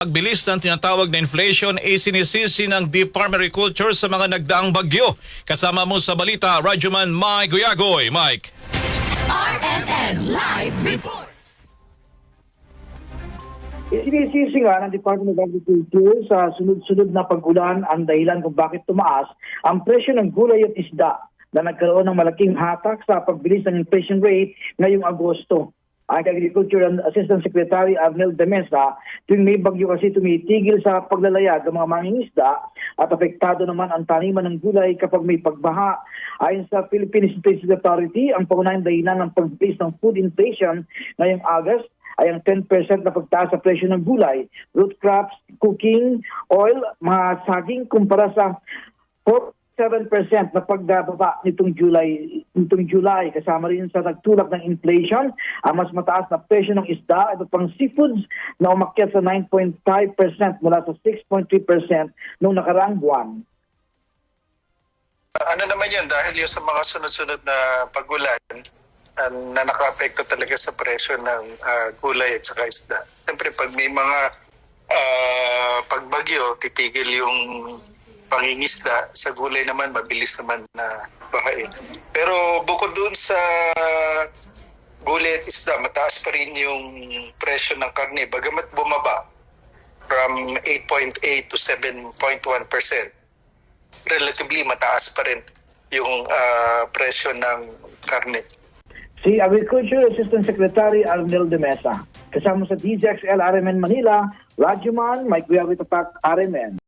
Pagbilis ng tinatawag na inflation ay sinisisi ng Department of Agriculture sa mga nagdaang bagyo. Kasama mo sa balita, Radyoman Mike Guyagoy. Mike. RMN Live Report. Isinisisi nga ng Department of Agriculture sa sunod-sunod na pag-ulan ang dahilan kung bakit tumaas ang presyo ng gulay at isda na nagkaroon ng malaking hatak sa pagbilis ng inflation rate ngayong Agosto. Ang Agriculture and Assistant Secretary Arnel de Mesa, tuwing may bagyo kasi tumitigil sa paglalayag ng mga mangingisda at apektado naman ang taniman ng gulay kapag may pagbaha. Ayon sa Philippine Statistics Authority, ang pangunahing dahilan ng pagbilis ng food inflation ngayong August ay ang 10% na pagtaas sa presyo ng gulay, root crops, cooking, oil, mga saging kumpara sa 7% na pagbaba nitong July nitong July kasama rin sa nagtulak ng inflation ang mas mataas na presyo ng isda at pang seafoods na umakyat sa 9.5% mula sa 6.3% noong nakaraang buwan. Ano naman yun, dahil yung sa mga sunod-sunod na pagulan um, na naka-apekto talaga sa presyo ng ah, gulay at saka isda. Siyempre, pag may mga ah, pagbagyo, titigil yung pangingisda. Sa gulay naman, mabilis naman na bahain. Pero bukod dun sa gulay at isda, mataas pa rin yung presyo ng karne. Bagamat bumaba from 8.8 to 7.1 relatively mataas pa rin yung ah, presyo ng karne. Si Agriculture Assistant Secretary Arnel de Mesa. Kasama sa DZXL RMN Manila, Radyoman, Mike Guerrero Tapak, RMN.